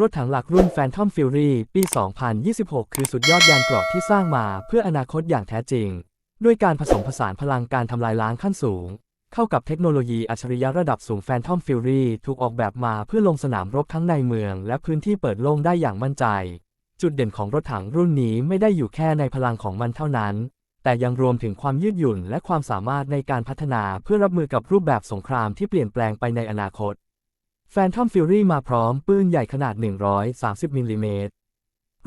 รถถังหลักรุ่น Phantom Fury ปี 2026 คือสุดยอดยานเกราะที่สร้างมาเพื่ออนาคตอย่างแท้จริง ด้วยการผสมผสานพลังการทำลายล้างขั้นสูง เข้ากับเทคโนโลยีอัจฉริยะระดับสูง Phantom Fury ถูกออกแบบมาเพื่อลงสนามรบทั้งในเมือง และพื้นที่เปิดโล่งได้อย่างมั่นใจ จุดเด่นของรถถังรุ่นนี้ไม่ได้อยู่แค่ในพลังของมันเท่านั้น แต่ยังรวมถึงความยืดหยุ่นและความสามารถในการพัฒนาเพื่อรับมือกับรูปแบบสงครามที่เปลี่ยนแปลงไปในอนาคต Phantom Fury มาพร้อมปืนใหญ่ขนาด 130 มิลลิเมตร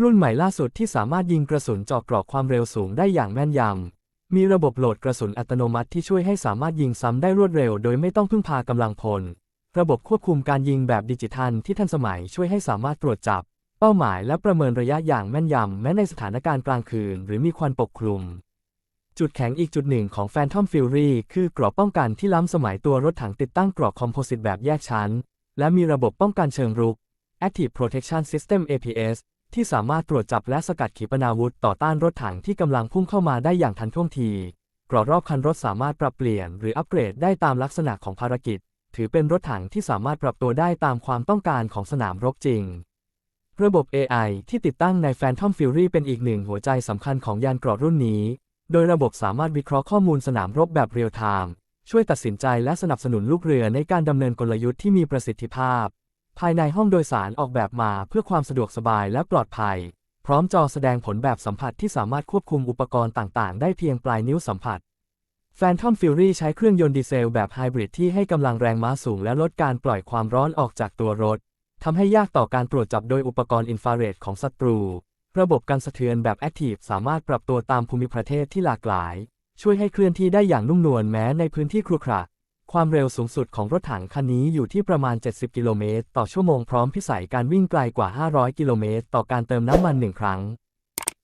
รุ่นใหม่ล่าสุดที่สามารถยิงกระสุนเจาะเกราะความเร็วสูงได้อย่างแม่นยำ มีระบบโหลดกระสุนอัตโนมัติที่ช่วยให้สามารถยิงซ้ำได้รวดเร็ว โดยไม่ต้องพึ่งพากำลังพล ระบบควบคุมการยิงแบบดิจิทัลที่ทันสมัยช่วยให้สามารถตรวจจับ เป้าหมายและประเมินระยะอย่างแม่นยำ แม้ในสถานการณ์กลางคืน หรือมีควันปกคลุมจุดแข็งอีกจุดหนึ่งของ Phantom Fury คือกรอบป้องกันที่ล้ำสมัยตัวรถถังติดตั้งกรอบคอมโพสิตแบบแยกชั้น และมีระบบป้องกันเชิงรุก Active Protection System APS ที่สามารถตรวจจับและสกัดขีปนาวุธต่อต้านรถถังที่กำลังพุ่งเข้ามาได้อย่างทันท่วงทีกรอบรอบคันรถสามารถปรับเปลี่ยนหรืออัปเกรดได้ตามลักษณะของภารกิจ ถือเป็นรถถังที่สามารถปรับตัวได้ตามความต้องการของสนามรบจริง ระบบ AI ที่ติดตั้งใน Phantom Fury เป็นอีกหนึ่งหัวใจสำคัญของยานเกราะรุ่นนี้ โดยระบบสามารถวิเคราะห์ข้อมูลสนามรบแบบเรียลไทม์ ช่วยตัดสินใจและสนับสนุนลูกเรือในการดำเนินกลยุทธ์ที่มีประสิทธิภาพ ภายในห้องโดยสารออกแบบมาเพื่อความสะดวกสบายและปลอดภัย พร้อมจอแสดงผลแบบสัมผัสที่สามารถควบคุมอุปกรณ์ต่าง ๆ ได้เพียงปลายนิ้วสัมผัส Phantom Fury ใช้เครื่องยนต์ดีเซลแบบไฮบริดที่ให้กำลังแรงม้าสูงและลดการปล่อยความร้อนออกจากตัวรถทำให้ยากต่อการตรวจจับโดยอุปกรณ์อินฟราเรดของศัตรู ระบบการสะเทือนแบบ Active สามารถปรับตัวตามภูมิประเทศที่หลากหลาย ช่วยให้เคลื่อนที่ได้อย่างนุ่มนวลแม้ในพื้นที่ครุขระความเร็วสูงสุดของรถถังคันนี้อยู่ที่ประมาณ 70 กิโลเมตร ต่อชั่วโมงพร้อมพิสัยการวิ่งไกลกว่า 500 กิโลเมตร ต่อการเติมน้ำมันหนึ่งครั้ง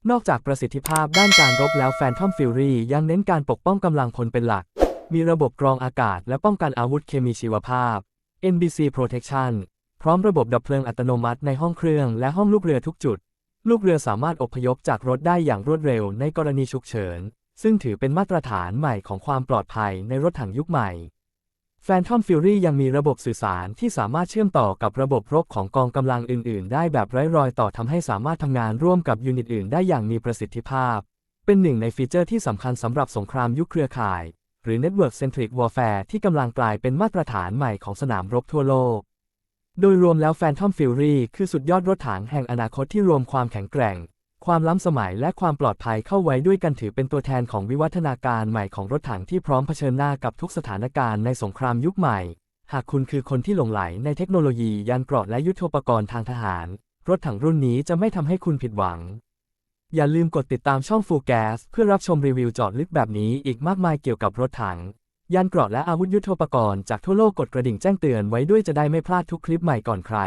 นอกจากประสิทธิภาพด้านการรบแล้ว Phantom Fury ยังเน้นการปกป้องกำลังพลเป็นหลัก มีระบบกรองอากาศและป้องกันอาวุธเคมีชีวภาพ NBC Protection พร้อมระบบดับเพลิงอัตโนมัติในห้องเครื่องและห้องลูกเรือทุกจุด ลูกเรือสามารถอพยพจากรถได้อย่างรวดเร็วในกรณีฉุกเฉิน ซึ่งถือเป็นมาตรฐานใหม่ของความปลอดภัยในรถถังยุคใหม่ Phantom Fury ยังมีระบบสื่อสารที่สามารถเชื่อมต่อกับระบบรบของกองกำลังอื่น ๆ ได้แบบไร้รอยต่อทำให้สามารถทำงานร่วมกับยูนิตอื่นได้อย่างมีประสิทธิภาพ เป็นหนึ่งในฟีเจอร์ที่สำคัญสำหรับสงครามยุคเครือข่าย หรือ Network Centric Warfare ที่กำลังกลายเป็นมาตรฐานใหม่ของสนามรบทั่วโลก โดยรวมแล้ว Phantom Fury คือสุดยอดรถถังแห่งอนาคตที่รวมความแข็งแกร่ง ความล้ำสมัยและความปลอดภัยเข้าไว้ด้วยกันถือเป็นตัวแทนของวิวัฒนาการใหม่ของรถถังที่พร้อมเผชิญหน้ากับทุกสถานการณ์ในสงครามยุคใหม่ หากคุณคือคนที่หลงไหลในเทคโนโลยียานเกราะและยุทโธปกรณ์ทางทหาร รถถังรุ่นนี้จะไม่ทำให้คุณผิดหวัง อย่าลืมกดติดตามช่อง Full Gas เพื่อรับชมรีวิวจาะลึกแบบนี้อีกมากมายเกี่ยวกับรถถัง ยานเกราะและอาวุธยุทโธปกรณ์จากทั่วโลกกดกระดิ่งแจ้งเตือนไว้ด้วยจะได้ไม่พลาดทุกคลิปใหม่ก่อนใคร